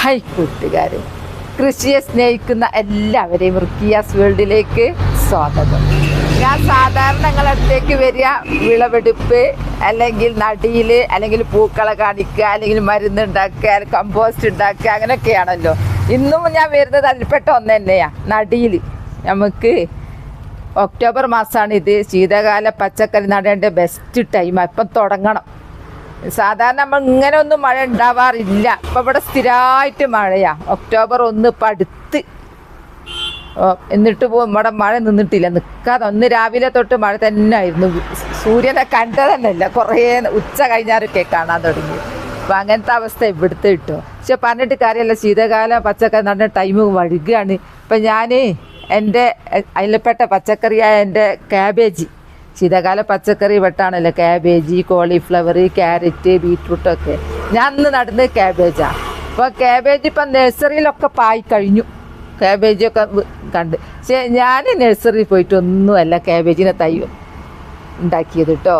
High കൂട്ടുകാരെ കൃഷിയെ സ്നേഹിക്കുന്ന എല്ലാവരെയും റുക്കിയാസ് വേൾഡിലേക്ക് സ്വാഗതം. ഞാൻ സാധാരണ നിങ്ങളുടെ അടുത്തേക്ക് വരിക വിളവെടുപ്പ് അല്ലെങ്കിൽ നടിയിൽ അല്ലെങ്കിൽ പൂക്കളെ കാണിക്കുക അല്ലെങ്കിൽ മരുന്ന് ഉണ്ടാക്കുക കമ്പോസ്റ്റ് ഉണ്ടാക്കുക അങ്ങനെയൊക്കെയാണല്ലോ. ഇന്നും ഞാൻ വരുന്നത് അതിൽപ്പെട്ട ഒന്ന് തന്നെയാണ് നടിയിൽ നമുക്ക് ഒക്ടോബർ മാസമാണ് ഇത്. ശീതകാല പച്ചക്കറി നടേണ്ട ബെസ്റ്റ് ടൈം ഇപ്പം തുടങ്ങണം. സാധാരണ നമ്മൾ ഇങ്ങനെ ഒന്നും മഴ ഉണ്ടാവാറില്ല. ഇപ്പം ഇവിടെ സ്ഥിരമായിട്ട് മഴയാ. ഒക്ടോബർ ഒന്ന് ഇപ്പം അടുത്ത്. എന്നിട്ട് പോകും ഇവിടെ മഴ നിന്നിട്ടില്ല. നിൽക്കാതെ ഒന്ന് രാവിലെ തൊട്ട് മഴ തന്നെ ആയിരുന്നു. സൂര്യനെ കണ്ടത് തന്നെയല്ല കുറേ ഉച്ച കഴിഞ്ഞാറൊക്കെ കാണാൻ തുടങ്ങി. അപ്പം അങ്ങനത്തെ അവസ്ഥ ഇവിടുത്തെ കിട്ടും പക്ഷെ പറഞ്ഞിട്ട് കാര്യമല്ല. ശീതകാലം പച്ചക്കറി നടന്ന ടൈം വഴുകുകയാണ് ഇപ്പം ഞാൻ എന്റെ അതിൽപ്പെട്ട പച്ചക്കറിയായ എന്റെ ക്യാബേജ് ശീതകാല പച്ചക്കറി വെട്ടാണല്ലോ ക്യാബേജ് കോളിഫ്ലവർ ക്യാരറ്റ് ബീറ്റ്റൂട്ടൊക്കെ ഞാൻ അന്ന് നടുന്നത് ക്യാബേജാണ് അപ്പോൾ ക്യാബേജ് ഇപ്പം നഴ്സറിയിലൊക്കെ പായി കഴിഞ്ഞു. ക്യാബേജൊക്കെ കണ്ട്. പക്ഷേ ഞാൻ നഴ്സറിയിൽ പോയിട്ടൊന്നുമല്ല ക്യാബേജിനെ തൈ ഉണ്ടാക്കിയത് കേട്ടോ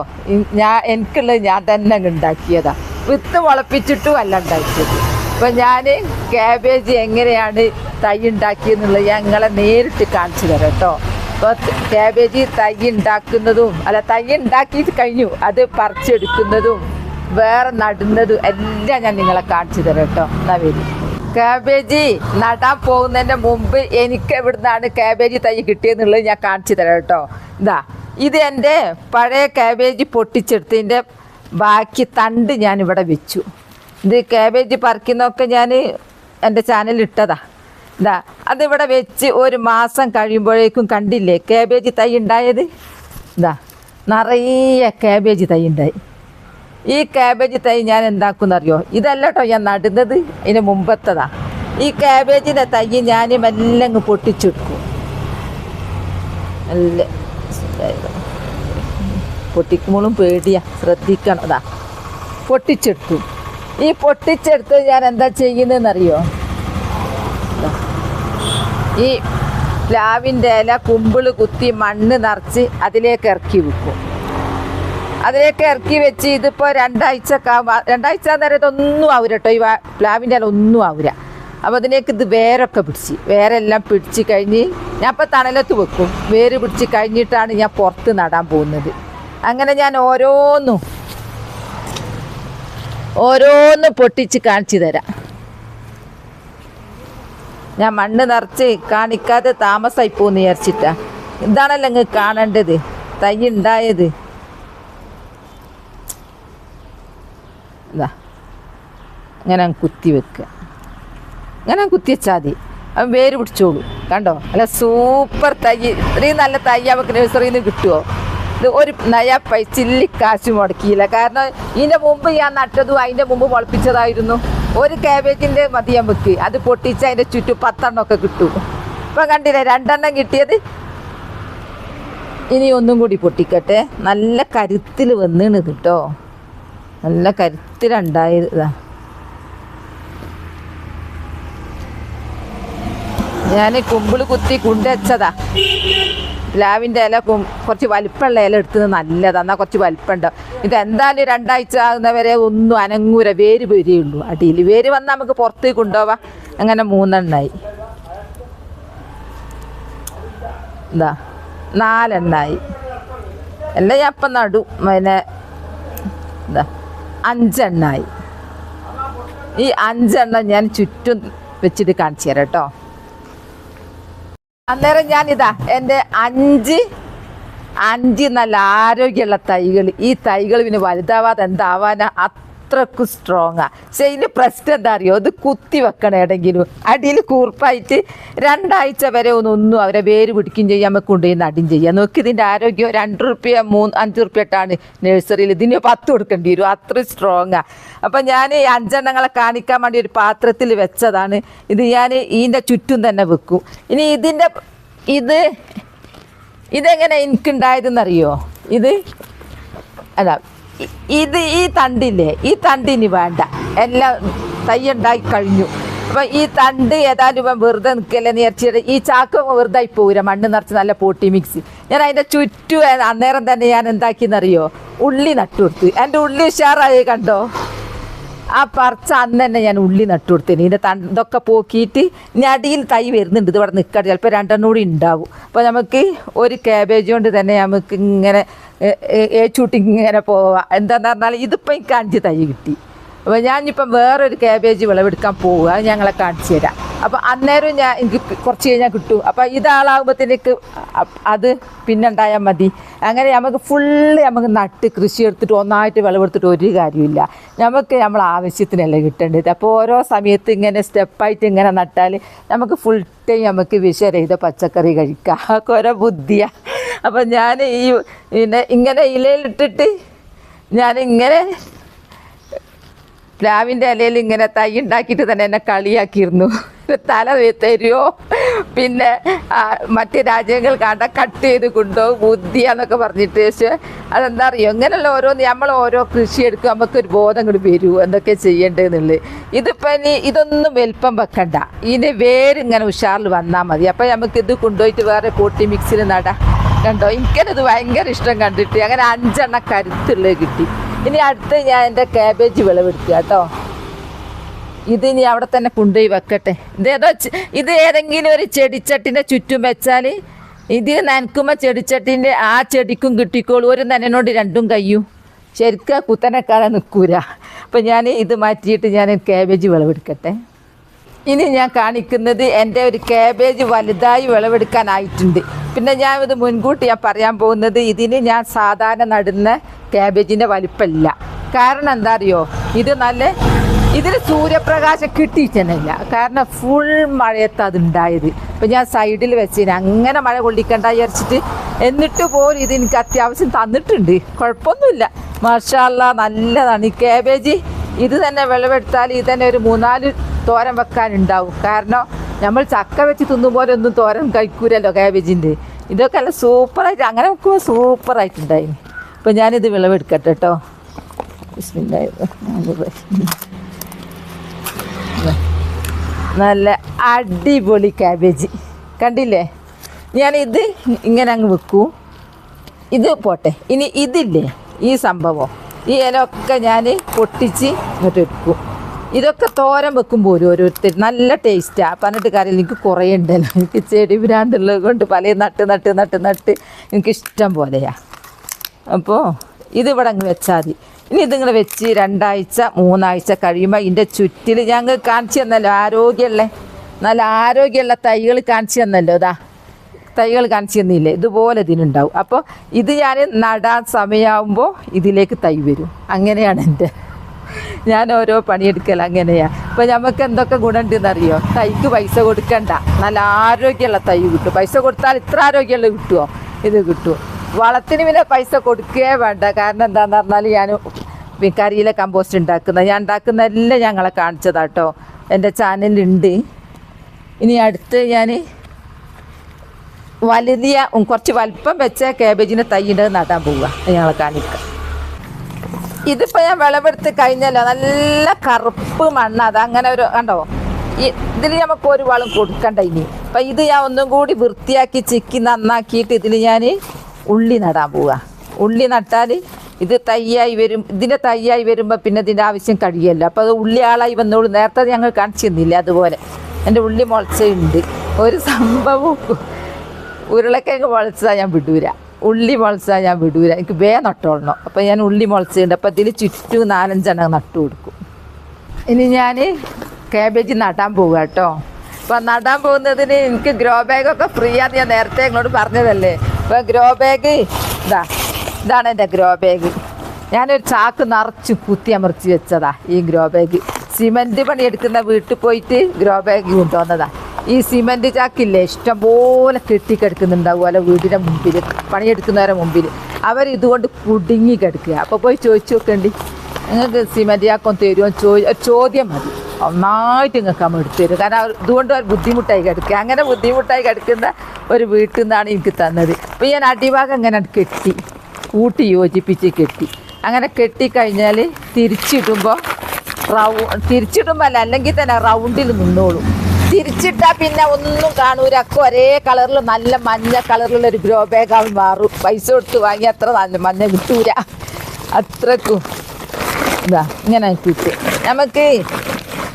ഞാൻ എനിക്കുള്ളത് ഞാൻ തന്നെ അങ്ങ് ഉണ്ടാക്കിയതാ. വിത്ത് മുളപ്പിച്ചിട്ടും അല്ല ഉണ്ടാക്കിയത്. അപ്പം ഞാൻ ക്യാബേജ് എങ്ങനെയാണ് തൈ ഉണ്ടാക്കിയെന്നുള്ളത് ഞങ്ങളെ നേരിട്ട് കാണിച്ചു തരാം കേട്ടോ അപ്പോൾ ക്യാബേജ് തൈ ഉണ്ടാക്കുന്നതും അല്ല തൈ ഉണ്ടാക്കി കഴിഞ്ഞു. അത് പറിച്ചെടുക്കുന്നതും വേറെ നടുന്നതും എല്ലാം ഞാൻ നിങ്ങളെ കാണിച്ചു തരാം കേട്ടോ. വരും. കാബേജ് നടാൻ പോകുന്നതിന്റെ മുമ്പ് എനിക്ക് എവിടുന്നാണ് കാബേജ് തൈ കിട്ടിയെന്നുള്ളത് ഞാൻ കാണിച്ചു തരാം കേട്ടോ. ഇതാ ഇത് എന്റെ പഴയ കാബേജ് പൊട്ടിച്ചെടുത്തതിന്റെ ബാക്കി തണ്ട് ഞാൻ ഇവിടെ വെച്ചു. ഇത് കാബേജ് പറിക്കുന്നൊക്കെ ഞാൻ എന്റെ ചാനലിൽ ഇതാ അതിവിടെ വെച്ച് ഒരു മാസം കഴിയുമ്പോഴേക്കും കണ്ടില്ലേ കാബേജ് തൈ ഉണ്ടായത്? ഇതാ നിറയെ കാബേജ് തൈ ഉണ്ടായി. ഈ കാബേജ് തൈ ഞാൻ എന്താക്കുന്നറിയോ ഇതല്ല കേട്ടോ ഞാൻ നടുന്നത് ഇതിന് മുമ്പത്തതാ. ഈ കാബേജിന്റെ തൈ ഞാൻ മെല്ലെ അങ്ങ് പൊട്ടിച്ചെടുക്കും. നല്ല പൊട്ടിക്കുമ്പോഴും പേടിയാ ശ്രദ്ധിക്കണം. അതാ പൊട്ടിച്ചെടുത്തു. ഈ പൊട്ടിച്ചെടുത്ത് ഞാൻ എന്താ ചെയ്യുന്നതെന്നറിയോ. ഈ പ്ലാവിന്റെ ഇല കുമ്പിൾ കുത്തി മണ്ണ് നിറച്ച് അതിലേക്ക് ഇറക്കി വെക്കും. അതിലേക്ക് ഇറക്കി വെച്ച് ഇതിപ്പോൾ രണ്ടാഴ്ച രണ്ടാഴ്ച നേരം ഒന്നും ആവൂല കേട്ടോ. ഈ പ്ലാവിന്റെ ഇല ഒന്നും ആവുര അപ്പോൾ അതിലേക്ക് ഇത് വേരൊക്കെ പിടിച്ച് വേരെല്ലാം പിടിച്ച് കഴിഞ്ഞ് ഞാൻ ഇപ്പോൾ തണലത്ത് വെക്കും. വേര് പിടിച്ച് കഴിഞ്ഞിട്ടാണ് ഞാൻ പുറത്ത് നടാൻ പോകുന്നത്. അങ്ങനെ ഞാൻ ഓരോന്നും ഓരോന്നും പൊട്ടിച്ച് കാണിച്ചു തരാം. ഞാൻ മണ്ണ് നിറച്ച് കാണിക്കാതെ താമസമായി പോകുന്നു വിചാരിച്ചിട്ടാ. ഇതാണല്ലോ ഇങ്ങ് കാണേണ്ടത്. തൈ ഉണ്ടായത് ഇതാ. ഇങ്ങനെ കുത്തി വെക്കുക ഇങ്ങനെ അങ്ങ് കുത്തി വെച്ചാൽ മതി. അവൻ വേര് പിടിച്ചോളൂ. കണ്ടോ? അല്ല സൂപ്പർ തൈ. ഇത്രയും നല്ല തൈ അവക്ക് നഴ്സറിയിൽ നിന്ന് കിട്ടുമോ ഇത് ഒരു നയ ചില്ലി കാശ് മുടക്കിയില്ല. കാരണം ഇതിന്റെ മുമ്പ് ഞാൻ നട്ടതും അതിന്റെ മുമ്പ് മുളപ്പിച്ചതായിരുന്നു. ഒരു കാബേജിന്റെ മതി നമുക്ക്. അത് പൊട്ടിച്ച് അതിന്റെ ചുറ്റും പത്തെണ്ണമൊക്കെ കിട്ടും. ഇപ്പം കണ്ടില്ലേ രണ്ടെണ്ണം കിട്ടിയത് ഇനി ഒന്നും കൂടി പൊട്ടിക്കട്ടെ. നല്ല കരുത്തിൽ വന്നിണ് കേട്ടോ നല്ല കരുത്തിലുണ്ടായത് ഞാൻ കുമ്പിൾ കുത്തി കുണ്ടച്ചതാ. പ്ലാവിന്റെ ഇല കുറച്ച് വലിപ്പമുള്ള ഇല എടുത്തത് നല്ലതാണ് എന്നാൽ കുറച്ച് വലിപ്പമുണ്ട്. ഇതെന്തായാലും രണ്ടാഴ്ച ആകുന്നവരെ ഒന്നും അനങ്ങൂര വേര് വരികയുള്ളൂ അടിയിൽ. വേര് വന്നാൽ നമുക്ക് പുറത്തേക്ക് കൊണ്ടുപോവാം. അങ്ങനെ മൂന്നെണ്ണായി. എന്താ നാലെണ്ണായി. എല്ലാം ഞാൻ ഇപ്പം നടു. പിന്നെ എന്താ അഞ്ചെണ്ണായി. ഈ അഞ്ചെണ്ണം ഞാൻ ചുറ്റും വെച്ചിട്ട് കാണിച്ചു തരാം കേട്ടോ. അന്നേരം ഞാൻ ഇതാ എന്റെ അഞ്ച് അഞ്ച് നല്ല ആരോഗ്യമുള്ള തൈകൾ ഈ തൈകൾ പിന്നെ വലുതാവാതെ എന്താവാനാ? അത്രക്കും സ്ട്രോങ്ങാ പക്ഷെ ഇതിന് പ്രശ്നം എന്താ അറിയോ? അത് കുത്തി വെക്കണം എവിടെങ്കിലും അടിയിൽ കൂർപ്പായിട്ട് രണ്ടാഴ്ച വരെ ഒന്നും ഒന്നും അവരെ വേര് പിടിക്കുകയും ചെയ്യാൻ നമുക്ക് കൊണ്ടുപോയി നടും ചെയ്യാം. നോക്കി ഇതിന്റെ ആരോഗ്യം രണ്ട് റുപ്യ മൂന്ന് അഞ്ച് റുപ്യ ഇട്ടാണ് നഴ്സറിയിൽ ഇതിന് പത്ത് കൊടുക്കേണ്ടി വരും. അത്ര സ്ട്രോങ്ങാ അപ്പം ഞാൻ അഞ്ചെണ്ണങ്ങളെ കാണിക്കാൻ വേണ്ടി ഒരു പാത്രത്തിൽ വെച്ചതാണ്. ഇത് ഞാൻ ഇതിന്റെ ചുറ്റും തന്നെ വെക്കും. ഇനി ഇതിന്റെ ഇത് ഇതെങ്ങനെ എനിക്കുണ്ടായതെന്നറിയോ? ഇത് അല്ല ഇത് ഈ തണ്ടില്ലേ? ഈ തണ്ടിന് വേണ്ട. എല്ലാം തയ്യുണ്ടായി കഴിഞ്ഞു. അപ്പം ഈ തണ്ട് ഏതായാലും ഇപ്പം വെറുതെ നിൽക്കല്ലേ നേർച്ചയുടെ ഈ ചാക്ക് വെറുതെ പോരാ മണ്ണ് നിറച്ച് നല്ല പോട്ടി മിക്സ് ഞാൻ അതിന്റെ ചുറ്റും അന്നേരം തന്നെ ഞാൻ എന്താക്കിയെന്നറിയോ? ഉള്ളി നട്ടു കൊടുത്തു എന്റെ ഉള്ളി ഉഷാറായി കണ്ടോ? ആ പറിച്ച അന്ന് തന്നെ ഞാൻ ഉള്ളി നട്ടു കൊടുത്തേന്. ഇതിന്റെ തണ്ടൊക്കെ പോക്കിയിട്ട് ഞടിയിൽ തൈ വരുന്നുണ്ട്. ഇത് ഇവിടെ നിൽക്കട്ടെ ചിലപ്പോൾ രണ്ടെണ്ണം കൂടി ഉണ്ടാവും. അപ്പോൾ നമുക്ക് ഒരു ക്യാബേജ് കൊണ്ട് തന്നെ നമുക്ക് ഇങ്ങനെ ഏച്ചൂട്ടി ഇങ്ങനെ പോവാം. എന്താണെന്ന് പറഞ്ഞാൽ ഇതിപ്പോൾ എനിക്ക് അഞ്ച് തൈ കിട്ടി. അപ്പോൾ ഞാനിപ്പം വേറൊരു കാബേജ് വിളവെടുക്കാൻ പോവുക. അത് ഞങ്ങളെ കാണിച്ചു തരാം. അപ്പോൾ അന്നേരം ഞാൻ എനിക്ക് കുറച്ച് കഴിഞ്ഞാൽ കിട്ടും. അപ്പോൾ ഇതാളാകുമ്പോഴത്തേക്ക് അത് പിന്നെ ഉണ്ടായാൽ മതി. അങ്ങനെ നമുക്ക് ഫുള്ള് നമുക്ക് നട്ട് കൃഷി എടുത്തിട്ട് ഒന്നായിട്ട് വിളവെടുത്തിട്ട് ഒരു കാര്യമില്ല നമുക്ക് നമ്മൾ ആവശ്യത്തിനല്ലേ കിട്ടേണ്ടത്. അപ്പോൾ ഓരോ സമയത്ത് ഇങ്ങനെ സ്റ്റെപ്പായിട്ട് ഇങ്ങനെ നട്ടാൽ നമുക്ക് ഫുൾ ടൈം നമുക്ക് വിഷരഹിത പച്ചക്കറി കഴിക്കാം. അതൊക്കെ ഓരോ ബുദ്ധിയാണ് അപ്പോൾ ഞാൻ ഈ പിന്നെ ഇങ്ങനെ ഇലയിലിട്ടിട്ട് ഞാനിങ്ങനെ പ്ലാവിന്റെ ഇലയിൽ ഇങ്ങനെ തൈ ഉണ്ടാക്കിയിട്ട് തന്നെ എന്നെ കളിയാക്കിയിരുന്നു. തല തരുമോ പിന്നെ മറ്റ് രാജ്യങ്ങൾ കണ്ട കട്ട് ചെയ്ത് കൊണ്ടുപോകും ബുദ്ധിയാന്നൊക്കെ പറഞ്ഞിട്ട്. പക്ഷേ അതെന്താ അറിയോ? ഇങ്ങനെയുള്ള ഓരോന്ന് നമ്മൾ ഓരോ കൃഷി എടുക്കും നമുക്കൊരു ബോധം കൂടി വരൂ. എന്തൊക്കെ ചെയ്യേണ്ടതെന്നുള്ളത്. ഇതിപ്പോൾ ഇനി ഇതൊന്നും വലിപ്പം വെക്കണ്ട. ഇതിന്റെ വേരിങ്ങനെ ഉഷാറിൽ വന്നാൽ മതി. അപ്പോൾ നമുക്ക് ഇത് കൊണ്ടുപോയിട്ട് വേറെ കൂട്ടി മിക്സിൽ നടാം. കണ്ടോ? എനിക്കത് ഭയങ്കര ഇഷ്ടം കണ്ടിട്ട്. അങ്ങനെ അഞ്ചെണ്ണ കരുത്തുള്ളത് കിട്ടി. ഇനി അടുത്ത് ഞാൻ എന്റെ കാബേജ് വിളവെടുക്കുക കേട്ടോ. ഇത് ഇനി അവിടെ തന്നെ കൊണ്ടുപോയി വെക്കട്ടെ. ഇതേതോ ഏതോ ഇത് ഏതെങ്കിലും ഒരു ചെടിച്ചട്ടിന്റെ ചുറ്റും വെച്ചാൽ ഇത് നനക്കുമ്പോൾ ചെടിച്ചട്ടിന്റെ ആ ചെടിക്കും കിട്ടിക്കോളൂ. ഒരു നനനോട് രണ്ടും കയ്യും ശരിക്കും കുത്തനക്കാതെ നിൽക്കൂല. അപ്പം ഞാൻ ഇത് മാറ്റിയിട്ട് ഞാൻ കാബേജ് വിളവെടുക്കട്ടെ. ഇനി ഞാൻ കാണിക്കുന്നത് എന്റെ ഒരു കാബേജ് വലുതായി വിളവെടുക്കാനായിട്ടുണ്ട്. പിന്നെ ഞാൻ ഇത് മുൻകൂട്ടി ഞാൻ പറയാൻ പോകുന്നത് ഇതിന് ഞാൻ സാധാരണ നടുന്ന കാബേജിന്റെ വലിപ്പമില്ല കാരണം എന്താ അറിയോ? ഇത് നല്ല ഇതിന് സൂര്യപ്രകാശം കിട്ടിയിട്ടല്ല കാരണം ഫുൾ മഴയത്ത് അതുണ്ടായത്. ഇപ്പം ഞാൻ സൈഡിൽ വെച്ചിന്. അങ്ങനെ മഴ കൊള്ളിക്കണ്ട വിചാരിച്ചിട്ട് എന്നിട്ട് പോലും ഇത് എനിക്ക് അത്യാവശ്യം തന്നിട്ടുണ്ട്. കുഴപ്പമൊന്നുമില്ല. മാഷാല്ല നല്ലതാണ് ഈ കാബേജ് ഇത് തന്നെ വിളവെടുത്താൽ ഇത് തന്നെ ഒരു മൂന്നാൽ തോരൻ വെക്കാനുണ്ടാവും. കാരണം നമ്മൾ ചക്ക വെച്ച് തിന്നും പോലെ ഒന്നും തോരൻ കഴിക്കൂലല്ലോ കാബേജിന്റെ ഇതൊക്കെ നല്ല സൂപ്പറായിട്ട് അങ്ങനെ വെക്കുമ്പോൾ സൂപ്പറായിട്ടുണ്ടായി അപ്പോൾ ഞാനിത് വിളവെടുക്കട്ടെ കേട്ടോ. നല്ല അടിപൊളി കാബേജ് കണ്ടില്ലേ? ഞാനിത് ഇങ്ങനെ അങ്ങ് വെക്കൂ. ഇത് പോട്ടെ. ഇനി ഇതില്ലേ? ഈ സംഭവം. ഈ ഇലയൊക്കെ ഞാൻ പൊട്ടിച്ച് ഇങ്ങോട്ട് എടുക്കും ഇതൊക്കെ തോരൻ വെക്കുമ്പോൾ ഓരോരുത്തർ നല്ല ടേസ്റ്റാണ് പറഞ്ഞിട്ട് കാര്യമില്ല. എനിക്ക് കുറേ ഉണ്ടല്ലോ. എനിക്ക് ചെടി ഭ്രാണ്ടുള്ളത് കൊണ്ട് പല നട്ട് നട്ട് നട്ട് നട്ട് എനിക്ക് ഇഷ്ടം പോലെയാണ് അപ്പോൾ ഇതിവിടെ അങ്ങ് വെച്ചാൽ മതി. ഇനി ഇതിങ്ങനെ വെച്ച് രണ്ടാഴ്ച മൂന്നാഴ്ച കഴിയുമ്പോൾ ഇതിന്റെ ചുറ്റിൽ ഞങ്ങൾ കാണിച്ചു തന്നല്ലോ. ആരോഗ്യമുള്ള നല്ല ആരോഗ്യമുള്ള തൈകൾ കാണിച്ചു തന്നല്ലോ ഇതാ തൈകൾ കാണിച്ചു തന്നില്ലേ ഇതുപോലെ ഇതിനുണ്ടാവും. അപ്പോൾ ഇത് ഞാൻ നടാൻ സമയമാകുമ്പോൾ ഇതിലേക്ക് തൈ വരും. അങ്ങനെയാണ് എന്റെ ഞാൻ ഓരോ പണിയെടുക്കൽ അങ്ങനെയാണ് അപ്പോൾ നമുക്ക് എന്തൊക്കെ ഗുണമുണ്ടെന്നറിയോ? തൈക്ക് പൈസ കൊടുക്കണ്ട. നല്ല ആരോഗ്യമുള്ള തൈ കിട്ടും. പൈസ കൊടുത്താൽ ഇത്ര ആരോഗ്യമുള്ള കിട്ടുമോ ഇത് കിട്ടും. വളത്തിന് പിന്നെ പൈസ കൊടുക്കുകയേ വേണ്ട. കാരണം എന്താന്ന് പറഞ്ഞാൽ ഞാൻ കരിയിലെ കമ്പോസ്റ്റ് ഉണ്ടാക്കുന്ന ഞാൻ ഉണ്ടാക്കുന്ന എല്ലാം ഞങ്ങളെ കാണിച്ചതാട്ടോ. എന്റെ ചാനലുണ്ട് ഇനി അടുത്ത് ഞാൻ വലിയ കുറച്ച് വലിപ്പം വെച്ച കാബേജിന്റെ തൈന്റെ നടാൻ പോവുക. ഞങ്ങളെ കാണിക്കുക ഇതിപ്പോൾ ഞാൻ വിളവെടുത്ത് കഴിഞ്ഞല്ലോ. നല്ല കറുപ്പ് മണ്ണ്. അത് അങ്ങനെ ഒരു കണ്ടോ? ഇതിൽ നമുക്ക് ഒരു വളം കൊടുക്കണ്ട ഇനി. അപ്പം ഇത് ഞാൻ ഒന്നും കൂടി വൃത്തിയാക്കി ചിക്കി നന്നാക്കിയിട്ട് ഇതിൽ ഞാൻ ഉള്ളി നടാൻ പോവുക. ഉള്ളി നട്ടാൽ ഇത് തയ്യായി വരും. ഇതിന്റെ തയ്യായി വരുമ്പോൾ പിന്നെ ഇതിന്റെ ആവശ്യം കഴിയല്ലോ. അപ്പോൾ അത് ഉള്ളി ആളായി വന്നോളൂ. നേരത്തെ ഞങ്ങൾ കാണിച്ചു തന്നില്ല അതുപോലെ. എന്റെ ഉള്ളി മുളച്ചുണ്ട് ഒരു സംഭവം ഉരുളക്കിഴങ്ങ് മുളച്ചാൽ ഞാൻ വിടൂര ഉള്ളി മുളച്ചാൽ ഞാൻ വിടൂര എനിക്ക് വേ നട്ടോളണം. അപ്പോൾ ഞാൻ ഉള്ളി മുളച്ചിട്ടുണ്ട്. അപ്പോൾ ഇതിൽ ചുറ്റും നാലഞ്ചെണ്ണം നട്ടു കൊടുക്കും. ഇനി ഞാൻ കാബേജ് നടാൻ പോവുക കേട്ടോ അപ്പം നടാൻ പോകുന്നതിന് എനിക്ക് ഗ്രോ ബാഗൊക്കെ ഫ്രീ ആണെന്ന് ഞാൻ നേരത്തെ നിങ്ങളോട് പറഞ്ഞതല്ലേ. അപ്പോൾ ഗ്രോ ബാഗ് ഇതാ ഇതാണ് എന്റെ ഗ്രോ ബാഗ് ഞാനൊരു ചാക്ക് നിറച്ച് കുത്തി അമർത്തി വെച്ചതാ ഈ ഗ്രോ ബാഗ് സിമന്റ് പണിയെടുക്കുന്ന വീട്ടിൽ പോയിട്ട് ഗ്രോ ബാഗ് കൊണ്ടുവന്നതാ ഈ സിമന്റ് ചാക്കില്ലേ ഇഷ്ടംപോലെ കെട്ടിക്കിടക്കുന്നുണ്ടാവുമല്ലോ വീടിന്റെ മുമ്പിൽ പണിയെടുക്കുന്നവരുടെ മുമ്പിൽ അവർ ഇതുകൊണ്ട് കുടുങ്ങി കിടക്കുക. അപ്പോൾ പോയി ചോദിച്ചു നോക്കണ്ടി. നിങ്ങൾക്ക് സിമന്റ് ചാക്കൊന്ന് തരുമോ ചോ ചോദ്യം മതി. ഒന്നായിട്ട് നിങ്ങൾക്ക് അമ്മ എടുത്തു തരും. കാരണം അവർ ഇതുകൊണ്ട് ഒരു ബുദ്ധിമുട്ടായി കിടക്കുക. അങ്ങനെ ബുദ്ധിമുട്ടായി കിടക്കുന്ന ഒരു വീട്ടിൽ നിന്നാണ് എനിക്ക് തന്നത്. അപ്പോൾ ഞാൻ അടിഭാഗം അങ്ങനെ കെട്ടി കൂട്ടി യോജിപ്പിച്ച് കെട്ടി. അങ്ങനെ കെട്ടിക്കഴിഞ്ഞാൽ തിരിച്ചിടുമ്പോൾ റൗ തിരിച്ചിടുമ്പോൾ അല്ല അല്ലെങ്കിൽ തന്നെ റൗണ്ടിൽ നിന്നോളും. തിരിച്ചിട്ടാൽ പിന്നെ ഒന്നും കാണൂല. ഒരേ കളറിൽ നല്ല മഞ്ഞ കളറിലുള്ള ഒരു ഗ്രോ ബാഗായി മാറും. പൈസ കൊടുത്ത് വാങ്ങി അത്ര നല്ല മഞ്ഞ കിട്ടൂല. അത്രക്കും. ഇതാ ഇങ്ങനെ കിട്ടി. നമുക്ക്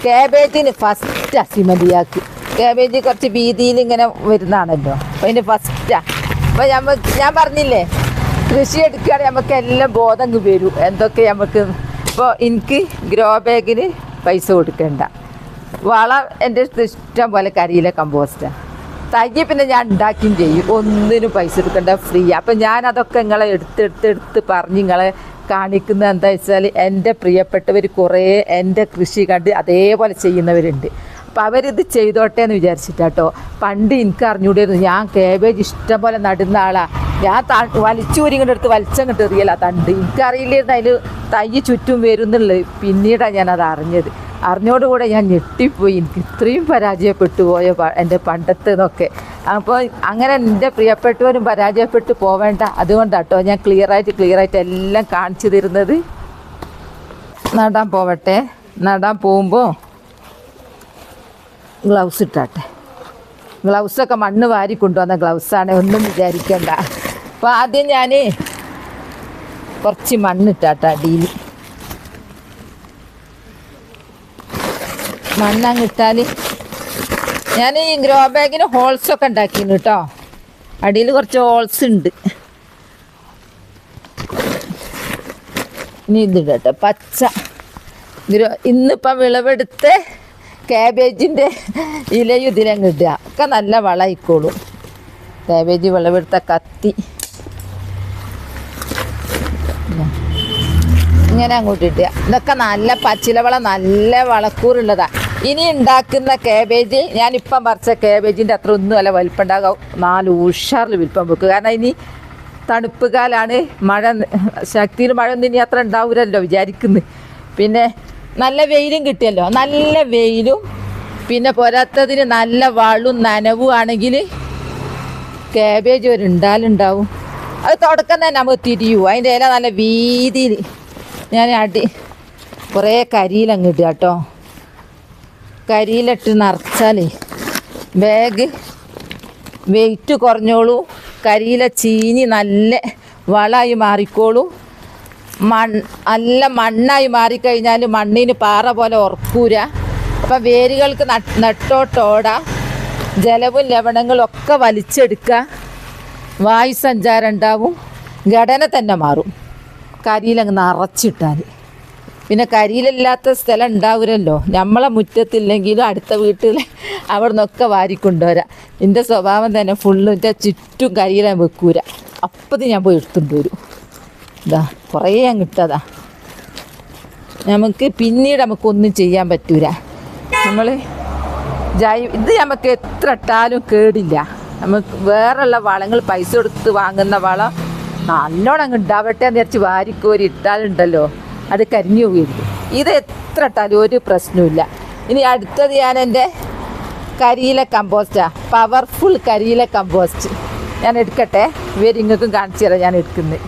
കാബേജിന് ഫസ്റ്റ് അസിമതിയാക്കി കാബേജ് കുറച്ച് വീതിയിൽ ഇങ്ങനെ വരുന്നതാണല്ലോ. അപ്പം അതിന് ഫസ്റ്റാ അപ്പം ഞമ്മ ഞാൻ പറഞ്ഞില്ലേ കൃഷി എടുക്കുകയാണെങ്കിൽ നമുക്ക് എല്ലാം ബോധം വരും. എന്തൊക്കെ നമുക്ക് ഇപ്പോൾ എനിക്ക് ഗ്രോ ബാഗിന് പൈസ കൊടുക്കണ്ട. വളം എന്റെ ഇഷ്ടം പോലെ കരിയിലെ കമ്പോസ്റ്റ് തയ്യ പിന്നെ ഞാൻ ഉണ്ടാക്കുകയും ചെയ്യും. ഒന്നിനും പൈസ എടുക്കേണ്ട ഫ്രീ അപ്പം ഞാൻ അതൊക്കെ നിങ്ങളെ എടുത്തെടുത്ത് എടുത്ത് പറഞ്ഞ് നിങ്ങളെ കാണിക്കുന്നത് എന്താ വെച്ചാൽ എന്റെ പ്രിയപ്പെട്ടവർ കുറേ എന്റെ കൃഷി കണ്ട് അതേപോലെ ചെയ്യുന്നവരുണ്ട്. അപ്പോൾ അവരിത് ചെയ്തോട്ടെ എന്ന് വിചാരിച്ചിട്ടാട്ടോ. പണ്ട് എനിക്ക് അറിഞ്ഞൂടായിരുന്നു ഞാൻ കേബേജ് ഇഷ്ടം പോലെ നടുന്ന ആളാ. ഞാൻ ത വലിച്ചൂരി ഇങ്ങോട്ട് എടുത്ത് വലിച്ചങ്ങോട്ട് എറിയല തണ്ട്. എനിക്കറിയില്ലായിരുന്നു അതിൽ തൈ ചുറ്റും വരുന്നുള്ളത്. പിന്നീടാണ് ഞാനത് അറിഞ്ഞത്. അറിഞ്ഞോടുകൂടെ ഞാൻ ഞെട്ടിപ്പോയി. എനിക്ക് ഇത്രയും പരാജയപ്പെട്ടു പോയ എന്റെ എന്റെ പണ്ടത്തേന്നൊക്കെ അപ്പോൾ അങ്ങനെ എന്റെ പ്രിയപ്പെട്ടവരും പരാജയപ്പെട്ടു പോവേണ്ട. അതുകൊണ്ടാട്ടോ ഞാൻ ക്ലിയറായിട്ട് ക്ലിയറായിട്ട് എല്ലാം കാണിച്ചു തരുന്നത്. നടാൻ പോവട്ടെ. നടാൻ പോകുമ്പോൾ ഗ്ലൗസ് ഇട്ടാട്ടെ. ഗ്ലൗസൊക്കെ മണ്ണ് വാരി കൊണ്ടുവന്ന ഗ്ലൗസാണ്. ഒന്നും വിചാരിക്കണ്ട. അപ്പോൾ ആദ്യം ഞാൻ കുറച്ച് മണ്ണിട്ടാട്ട അടിയിൽ മണ്ണങ്ങിട്ടാൽ ഞാൻ ഈ ഗ്രോ ബാഗിന് ഹോൾസൊക്കെ ഉണ്ടാക്കിയിരുന്നു കേട്ടോ അടിയിൽ കുറച്ച് ഹോൾസ് ഉണ്ട്. ഇനി ഇതിടട്ടെ പച്ച. ഗ്രോ ഇന്നിപ്പം വിളവെടുത്ത് കാബേജിന്റെ ഇലയും ഇതിലങ്ങ് ഇടുക. ഒക്കെ നല്ല വളമായിക്കോളും. കാബേജ് വിളവെടുത്ത കത്തി. ഇങ്ങനെ അങ്ങോട്ട് ഇടുക. ഇതൊക്കെ നല്ല പച്ചിലവള നല്ല വളക്കൂറുള്ളതാ. ഇനി ഉണ്ടാക്കുന്ന കാബേജ് ഞാനിപ്പം പറിച്ച കാബേജിന്റെ അത്ര ഒന്നും അല്ല വലിപ്പം ഉണ്ടാകാം നാല് ഉഷാറിൽ വിൽപ്പം വെക്കുക കാരണം ഇനി തണുപ്പ് കാലാണ് മഴ ശക്തിയിൽ മഴ ഒന്നും ഇനി അത്ര ഉണ്ടാവില്ലല്ലോ വിചാരിക്കുന്നു. പിന്നെ നല്ല വെയിലും കിട്ടിയല്ലോ. നല്ല വെയിലും പിന്നെ പോരാത്തതിന് നല്ല വളവും നനവും ആണെങ്കിൽ കാബേജ് ഒരു ഉണ്ടാലുണ്ടാവും അത് തുടക്കം തന്നെ നമുക്ക് തിരിയൂ. അതിന്റെ ഇല നല്ല വീതിയിൽ ഞാൻ അടി കുറേ കരിയിലങ്ങ് ഇടുക കേട്ടോ. കരിയിലിട്ട് നിറച്ചാലേ ബാഗ് വെയിറ്റ് കുറഞ്ഞോളൂ. കരിയില ചീഞ്ഞ് നല്ല വളമായി മാറിക്കോളൂ. മൺ നല്ല മണ്ണായി മാറിക്കഴിഞ്ഞാൽ മണ്ണിന് പാറ പോലെ ഉറക്കൂര. അപ്പം വേരുകൾക്ക് നട്ട് നട്ടോട്ടോട ജലവും ലവണങ്ങളും ഒക്കെ വലിച്ചെടുക്കുക വായു സഞ്ചാരം ഉണ്ടാവും. ഘടന തന്നെ മാറും. കരിയിലങ്ങ് നിറച്ചിട്ടാൽ പിന്നെ കരിയിലില്ലാത്ത സ്ഥലം ഉണ്ടാവില്ലല്ലോ നമ്മളെ മുറ്റത്തില്ലെങ്കിലും അടുത്ത വീട്ടിൽ അവിടെ നിന്നൊക്കെ വാരിക്കൊണ്ടുവരാം. എന്റെ സ്വഭാവം തന്നെ ഫുള്ളും എന്റെ ചുറ്റും കരിയില വെക്കൂര അപ്പത് ഞാൻ പോയി എടുത്തുകൊണ്ട് വരും. ഇതാ കുറേ ഞാൻ കിട്ടാതാ. നമുക്ക് പിന്നീട് നമുക്കൊന്നും ചെയ്യാൻ പറ്റൂല. നമ്മൾ ജൈ ഇത് നമുക്ക് എത്ര ഇട്ടാലും കേടില്ല. നമുക്ക് വേറെയുള്ള വളങ്ങൾ പൈസ കൊടുത്ത് വാങ്ങുന്ന വളം നല്ലോണം അങ്ങ് ഉണ്ടാവട്ടെ എന്ന് വിചാരിച്ച് വാരിക്കോരി ഇട്ടാലുണ്ടല്ലോ അത് കരിഞ്ഞു പോയിരുന്നു. ഇത് എത്ര ഇട്ടാലും ഒരു പ്രശ്നമില്ല ഇനി അടുത്തത് ഞാൻ എന്റെ കരിയില കമ്പോസ്റ്റാ പവർഫുൾ കരിയില കമ്പോസ്റ്റ് ഞാൻ എടുക്കട്ടെ? ഇവർ ഇങ്ങൾക്കും കാണിച്ചു തരാം ഞാൻ എടുക്കുന്നത്.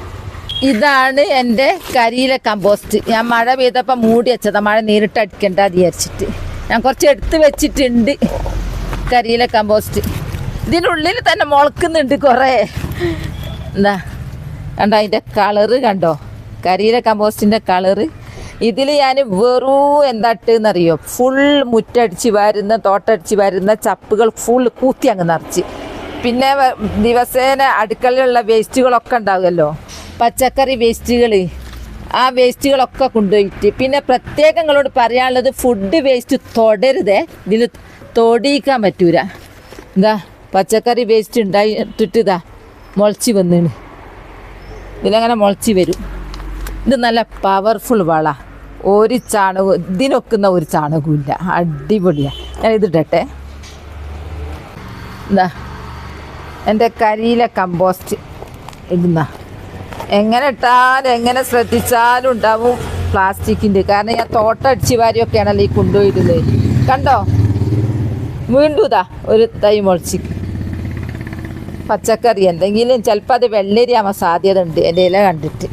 ഇതാണ് എന്റെ കരിയില കമ്പോസ്റ്റ് ഞാൻ മഴ പെയ്തപ്പോൾ മൂടി വെച്ചതാണ് മഴ നേരിട്ട് അടിക്കണ്ട വിചാരിച്ചിട്ട്. ഞാൻ കുറച്ച് എടുത്ത് വെച്ചിട്ടുണ്ട് കരിയില കമ്പോസ്റ്റ് ഇതിനുള്ളിൽ തന്നെ മുളക്കുന്നുണ്ട് കുറേ. എന്താ കണ്ടോ അതിന്റെ കളറ് കണ്ടോ? കരിയില കമ്പോസ്റ്റിന്റെ കളറ് ഇതിൽ ഞാൻ വെറൂ എന്താട്ടെന്നറിയോ ഫുൾ മുറ്റടിച്ച് വരുന്ന തോട്ടടിച്ച് വരുന്ന ചപ്പുകൾ ഫുൾ കൂത്തി അങ്ങ് നിറച്ച്. പിന്നെ ദിവസേന അടുക്കളയിലുള്ള വേസ്റ്റുകളൊക്കെ ഉണ്ടാവുമല്ലോ? പച്ചക്കറി വേസ്റ്റുകൾ ആ വേസ്റ്റുകളൊക്കെ കൊണ്ടുപോയിട്ട് പിന്നെ പ്രത്യേകം നിങ്ങളോട് പറയാനുള്ളത് ഫുഡ് വേസ്റ്റ് തൊടരുതേ. ഇതിൽ തൊടിയിക്കാൻ പറ്റൂല. എന്താ പച്ചക്കറി വേസ്റ്റ് ഉണ്ടായിട്ടിട്ട് ഇതാ മുളച്ച് വന്നിണ്. ഇതിലങ്ങനെ മുളച്ച് വരും. ഇത് നല്ല പവർഫുൾ വള. ഒരു ചാണകവും ഇതിനൊക്കുന്ന ഒരു ചാണകവും അടിപൊളിയാണ് ഞാൻ ഇതിടട്ടെ. എന്താ എന്റെ കരിയില കമ്പോസ്റ്റ് ഇടുന്ന. എങ്ങനെ ഇട്ടാലും എങ്ങനെ ശ്രദ്ധിച്ചാലും ഉണ്ടാവും പ്ലാസ്റ്റിക്കിന്റെ. കാരണം ഞാൻ തോട്ടടിച്ച് വാരിയൊക്കെയാണല്ലോ ഈ കൊണ്ടുപോയിരുന്നത് കണ്ടോ? വീണ്ടും ഒരു തൈ മുളച്ച്. പച്ചക്കറി. എന്തെങ്കിലും ചിലപ്പോൾ അത് വെള്ളരിയാവാൻ സാധ്യത ഉണ്ട് എന്റെ ഇല കണ്ടിട്ട്.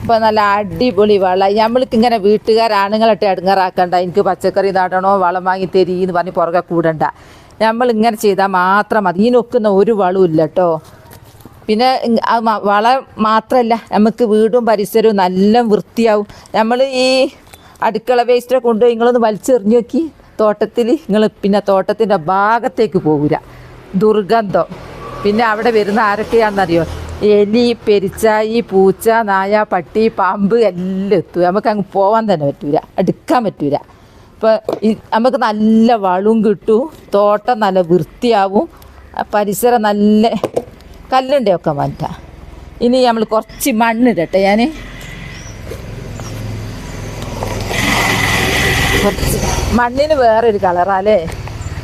ഇപ്പോൾ നല്ല അടിപൊളി വളം. നമ്മൾക്ക് ഇങ്ങനെ വീട്ടുകാരാണുങ്ങളിട്ട് ഇടങ്ങാറാക്കണ്ട എനിക്ക് പച്ചക്കറി നടണോ വളം വാങ്ങി തരീന്ന് പറഞ്ഞ് പുറകെ കൂടണ്ട. നമ്മൾ ഇങ്ങനെ ചെയ്താൽ മാത്രം മതി. ഇതിനൊക്കുന്ന ഒരു വളവും ഇല്ല കേട്ടോ പിന്നെ വളം മാത്രമല്ല നമുക്ക് വീടും പരിസരവും നല്ല വൃത്തിയാവും. നമ്മൾ ഈ അടുക്കള വേസ്റ്റൊക്കെ കൊണ്ടുപോയി നിങ്ങളൊന്ന് വലിച്ചെറിഞ്ഞു നോക്കി. തോട്ടത്തിൽ നിങ്ങൾ പിന്നെ തോട്ടത്തിന്റെ ഭാഗത്തേക്ക് പോകില്ല ദുർഗന്ധം. പിന്നെ അവിടെ വരുന്ന ആരൊക്കെയാണെന്നറിയോ? എലി പെരിച്ചായി പൂച്ച നായ പട്ടി പാമ്പ് എല്ലാം എത്തും. നമുക്ക് അങ്ങ് പോവാൻ തന്നെ പറ്റൂല. എടുക്കാൻ പറ്റൂല. അപ്പോൾ നമുക്ക് നല്ല വളവും കിട്ടും. തോട്ടം നല്ല വൃത്തിയാവും. പരിസരം നല്ല കല്ലുണ്ടേ ഒക്കെ മാറ്റാം. ഇനി നമ്മൾ കുറച്ച് മണ്ണിടട്ടെ ഞാൻ കുറച്ച് മണ്ണിന് വേറൊരു കളറാല്ലേ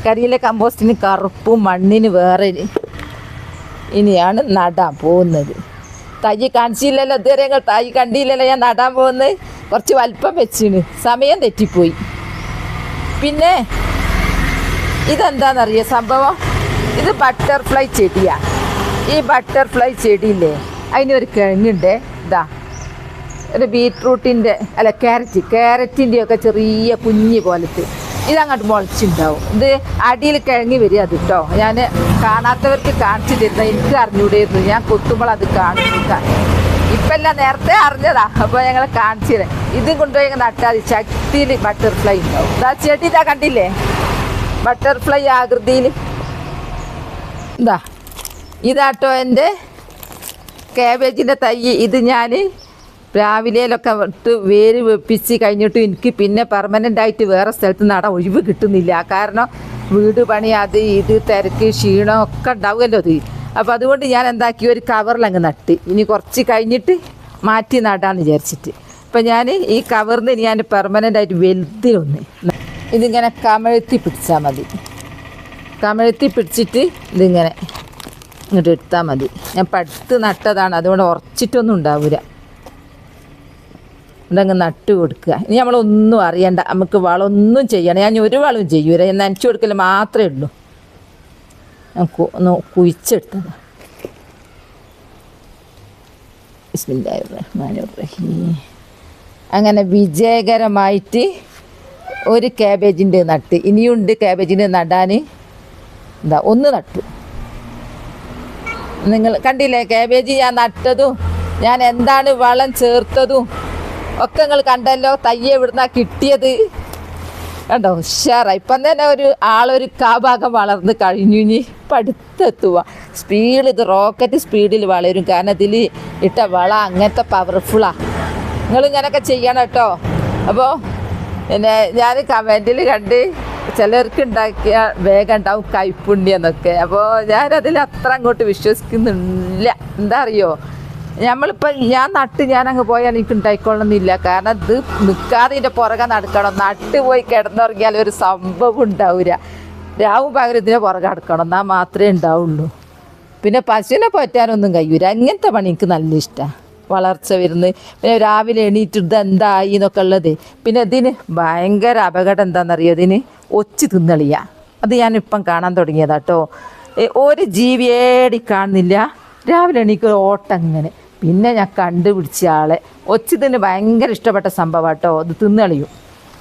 കരിയിലെ കമ്പോസ്റ്റിന് കറുപ്പും മണ്ണിന് വേറൊരു ഇനിയാണ് നടാൻ പോകുന്നത്. തൈ കാണിച്ചില്ലല്ലോ ഇതുവരെ ഞങ്ങൾ തൈ കണ്ടില്ലല്ലോ ഞാൻ നടാൻ പോകുന്നത്. കുറച്ച് വലിപ്പം വെച്ചിന്. സമയം തെറ്റിപ്പോയി. പിന്നെ ഇതെന്താണെന്നറിയോ സംഭവം? ഇത് ബട്ടർഫ്ലൈ ചെടിയാണ് ഈ ബട്ടർഫ്ലൈ ചെടിയില്ലേ ഒരു കിഴങ്ങുണ്ട് ഇതാ ഒരു ബീറ്റ്റൂട്ടിന്റെ അല്ല ക്യാരറ്റ് ക്യാരറ്റിന്റെയൊക്കെ ചെറിയ കുഞ്ഞ് പോലത്തെ. ഇതങ്ങോട്ട് മുളച്ചുണ്ടാവും. ഇത് അടിയിൽ കിഴങ്ങി വരിക അത് കേട്ടോ ഞാൻ കാണാത്തവർക്ക് കാണിച്ചു തരുന്ന എനിക്ക് അറിഞ്ഞൂടായിരുന്നു ഞാൻ കൊത്തുമ്പോൾ അത് കാണിച്ചില്ല ഇപ്പല്ല നേരത്തെ അറിഞ്ഞതാ. അപ്പോൾ ഞങ്ങൾ കാണിച്ചു ഇത് കൊണ്ടുപോയി നട്ടാതി. ശക്തിയിൽ ബട്ടർഫ്ലൈ ഉണ്ടാവും. ഇതാ ചെടി ഇതാ കണ്ടില്ലേ? ബട്ടർഫ്ലൈ ആകൃതിയിൽ ഇതാ ഇതാട്ടോ എന്റെ കാബേജിന്റെ തൈ. ഇത് ഞാൻ രാവിലെയിലൊക്കെ ഇട്ട് വേര് വെപ്പിച്ച് കഴിഞ്ഞിട്ട് എനിക്ക് പിന്നെ പെർമനന്റ് ആയിട്ട് വേറെ സ്ഥലത്ത് നടാൻ ഒഴിവ് കിട്ടുന്നില്ല. കാരണം വീട് പണി അത് ഇത് തിരക്ക് ക്ഷീണം ഒക്കെ ഉണ്ടാവുമല്ലോ അത് അപ്പോൾ അതുകൊണ്ട് ഞാൻ എന്താക്കി ഒരു കവറിലങ്ങ് നട്ട്. ഇനി കുറച്ച് കഴിഞ്ഞിട്ട് മാറ്റി നടാന്ന് വിചാരിച്ചിട്ട്. അപ്പം ഞാൻ ഈ കവറിന് ഞാൻ പെർമനന്റ് ആയിട്ട് വലുതിലൊന്ന് ഇതിങ്ങനെ കമഴ്ത്തി പിടിച്ചാൽ മതി. കമഴ്ത്തി പിടിച്ചിട്ട് ഇതിങ്ങനെ ഇങ്ങോട്ട് എടുത്താൽ മതി. ഞാൻ പടുത്ത് നട്ടതാണ്. അതുകൊണ്ട് ഉറച്ചിട്ടൊന്നും ഉണ്ടാവില്ല ഇതങ്ങ് നട്ട് കൊടുക്കുക. ഇനി നമ്മളൊന്നും അറിയണ്ട. നമുക്ക് വളമൊന്നും ചെയ്യണം ഞാൻ ഒരു വളവും ചെയ്യൂല. ഞാൻ നനച്ചു കൊടുക്കൽ മാത്രമേ ഉള്ളൂ. ഒന്ന് കുഴിച്ചെടുത്തത്. റഹീം അങ്ങനെ വിജയകരമായിട്ട് ഒരു ക്യാബേജിന്റെ നട്ട്. ഇനിയുണ്ട് ക്യാബേജിന്റെ നടാൻ. എന്താ ഒന്ന് നട്ടു. നിങ്ങൾ കണ്ടില്ലേ ക്യാബേജ് ഞാൻ നട്ടതും ഞാൻ എന്താണ് വളം ചേർത്തതും ഒക്കെ നിങ്ങൾ കണ്ടല്ലോ തയ്യെ ഇവിടുന്ന കിട്ടിയത്? കണ്ടോ ഉഷാറായി. ഇപ്പം തന്നെ ഒരു ആളൊരു കാഭാഗം വളർന്ന് കഴിഞ്ഞു ഇനി പടുത്തെത്തുക സ്പീഡ് ഇത് റോക്കറ്റ് സ്പീഡിൽ വളരും. കാരണം ഇതിൽ ഇട്ട വള അങ്ങനത്തെ പവർഫുള്ളാണ് നിങ്ങൾ ഇങ്ങനെയൊക്കെ ചെയ്യണം കേട്ടോ. അപ്പോൾ പിന്നെ ഞാൻ കമന്റിൽ കണ്ട് ചിലർക്ക് ഉണ്ടാക്കിയ വേഗം ഉണ്ടാവും കൈപ്പുണ്യെന്നൊക്കെ അപ്പോൾ ഞാനതിൽ അത്ര അങ്ങോട്ട് വിശ്വസിക്കുന്നില്ല. എന്താ അറിയോ? നമ്മളിപ്പോൾ ഞാൻ നട്ട് ഞാൻ അങ്ങ് പോയാൽ എനിക്ക് ഉണ്ടായിക്കൊള്ളണമെന്നില്ല. കാരണം ഇത് നിൽക്കാതെ ഇതിന്റെ പുറകെ നടക്കണം. നട്ട് പോയി കിടന്നുറങ്ങിയാൽ ഒരു സംഭവം ഉണ്ടാവില്ല രാവും പകരം ഇതിന്റെ പുറകെ നടക്കണം. എന്നാൽ മാത്രമേ ഉണ്ടാവുള്ളൂ. പിന്നെ പശുവിനെ പോറ്റാനൊന്നും കഴിയൂല. അങ്ങനത്തെ പണി എനിക്ക് നല്ല ഇഷ്ടമാണ് വളർച്ച വരുന്നത്. പിന്നെ രാവിലെ എണീറ്റ് എന്തായി എന്നൊക്കെ ഉള്ളത്. പിന്നെ ഇതിന് ഭയങ്കര അപകടം എന്താണെന്നറിയോ ഇതിന്? ഒച്ച് തിന്നളിയ. അത് ഞാനിപ്പം കാണാൻ തുടങ്ങിയതാട്ടോ ഒരു ജീവിയേടി കാണുന്നില്ല. രാവിലെ എണീക്കൊരു ഓട്ടം അങ്ങനെ പിന്നെ ഞാൻ കണ്ടുപിടിച്ച ആളെ. ഒച്ചി തിന്ന് ഭയങ്കര ഇഷ്ടപ്പെട്ട സംഭവം കേട്ടോ അത് തിന്നളിയും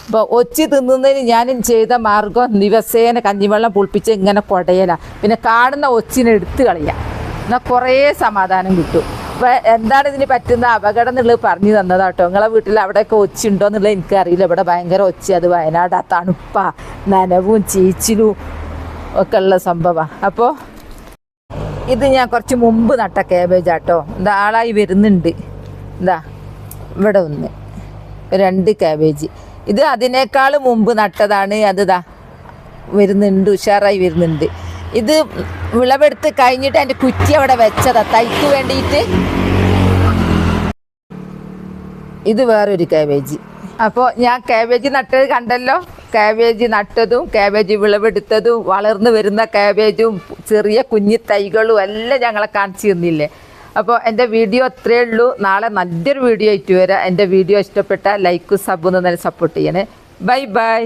അപ്പോൾ ഒച്ചി തിന്നുന്നതിന് ഞാൻ ചെയ്ത മാർഗം ദിവസേന കഞ്ഞിവെള്ളം പുളിപ്പിച്ച് ഇങ്ങനെ കുടയല പിന്നെ കാണുന്ന ഒച്ചിനെ എടുത്ത് കളയാം. എന്നാൽ കുറേ സമാധാനം കിട്ടും. അപ്പോൾ എന്താണ് ഇതിന് പറ്റുന്ന അപകടം എന്നുള്ളത് പറഞ്ഞു തന്നതാട്ടോ. നിങ്ങളെ വീട്ടിൽ അവിടെയൊക്കെ ഒച്ചി ഉണ്ടോ എന്നുള്ളത് എനിക്കറിയില്ല ഇവിടെ ഭയങ്കര ഒച്ചി. അത് വയനാട് ആ തണുപ്പാ. നനവും ചീച്ചിലും ഒക്കെ ഉള്ള സംഭവമാണ് അപ്പോൾ ഇത് ഞാൻ കുറച്ച് മുമ്പ് നട്ട കാബേജ് ആട്ടോ. എന്താ ആളായി വരുന്നുണ്ട്. എന്താ ഇവിടെ ഒന്ന്. രണ്ട് കാബേജ് ഇത് അതിനേക്കാൾ മുമ്പ് നട്ടതാണ്. അത് ദാ വരുന്നുണ്ട് ഉഷാറായി വരുന്നുണ്ട്. ഇത് വിളവെടുത്ത് കഴിഞ്ഞിട്ട് എന്റെ കുറ്റി അവിടെ വെച്ചതാ. തൈക്ക് വേണ്ടിയിട്ട്. ഇത് വേറൊരു കാബേജ് അപ്പോൾ ഞാൻ കാബേജ് നട്ടത് കണ്ടല്ലോ? കാബേജ് നട്ടതും കാബേജ് വിളവെടുത്തതും വളർന്നു വരുന്ന കാബേജും ചെറിയ കുഞ്ഞി തൈകളും എല്ലാം ഞങ്ങളെ കാണിച്ചു തന്നില്ലേ? അപ്പോൾ എന്റെ വീഡിയോ അത്രയേ ഉള്ളൂ. നാളെ നല്ലൊരു വീഡിയോ ആയിട്ട് വരാം. എന്റെ വീഡിയോ ഇഷ്ടപ്പെട്ട ലൈക്കും സബും തന്നെ സപ്പോർട്ട് ചെയ്യണേ. Bye bye